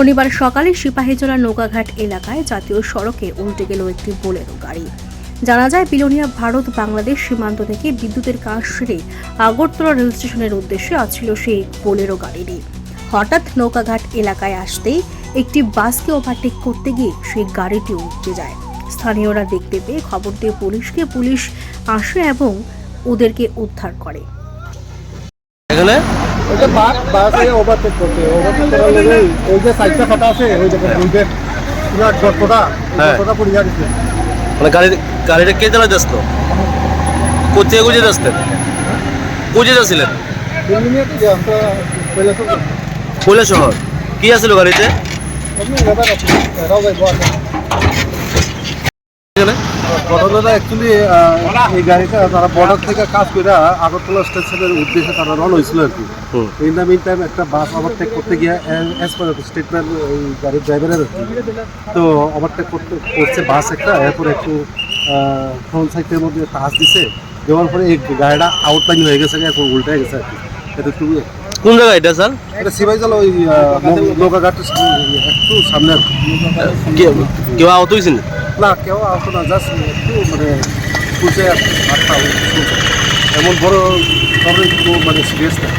শনিবার সকালে সিপাহীজলা নৌকাঘাট এলাকায় জাতীয় সড়কে উল্টে গেল একটি বোলেরো গাড়ি। জানা যায়, বিলোনিয়া ভারত বাংলাদেশ সীমান্ত থেকে বিদ্যুতের কাজ সেরে আগরতলা রেল স্টেশনের উদ্দেশ্যে আসছিল সেই বোলেরো গাড়িটি। হঠাৎ নৌকাঘাট এলাকায় আসতেই একটি বাসকে ওভারটেক করতে গিয়ে সেই গাড়িটি উঠতে যায়। স্থানীয়রা দেখতে পেয়ে খবর দিয়ে পুলিশকে পুলিশ আসে এবং ওদেরকে উদ্ধার করে। ওইটা বাস বাসে ওভারটেক করছে। ওভারটেক করার লেগে ওই যে সাইডটা ফাটা আছে ওই দেখেন যে পুরা গর্তটা হ্যাঁ। গর্তটা পড়ে যাচ্ছে মানে গাড়ি গাড়িটা কে চালাতে আসতো কোথায় গুজে আসতেন গুজে যাচ্ছিলেন? তিন মিনিট যে আমরা পয়লা তো কৈলা কি আছিল গাড়িতে আপনি লেবার আছে এরাও যাইব আছে এখানে ঘটনাটা অ্যাকচুয়ালি এই গাড়িটা তারা বর্ডার থেকে কাজ করে আগরতলা স্টেশনের উদ্দেশ্যে তারা রন হয়েছিল আর কি। ইন দ্য মিন টাইম একটা বাস ওভারটেক করতে গিয়ে অ্যাজ পার স্টেটমেন্ট ওই গাড়ির ড্রাইভারের তো ওভারটেক করতে করছে বাস একটা এরপর একটু ফ্রন্ট সাইডের মধ্যে টাচ দিছে দেওয়ার পরে এই গাড়িটা আউটলাইন হয়ে গেছে এরপর উল্টে গেছে আর কি। এটা একটু কোন জায়গা এটা স্যার? এটা সিবাইজাল ওই নৌকাঘাটের একটু সামনে আর কি। কে- কেউ আহত হয়েছেন না কেউ আসতো না জাস্ট একটু মানে খুঁজে আর এমন বড় মানে সিরিয়াস না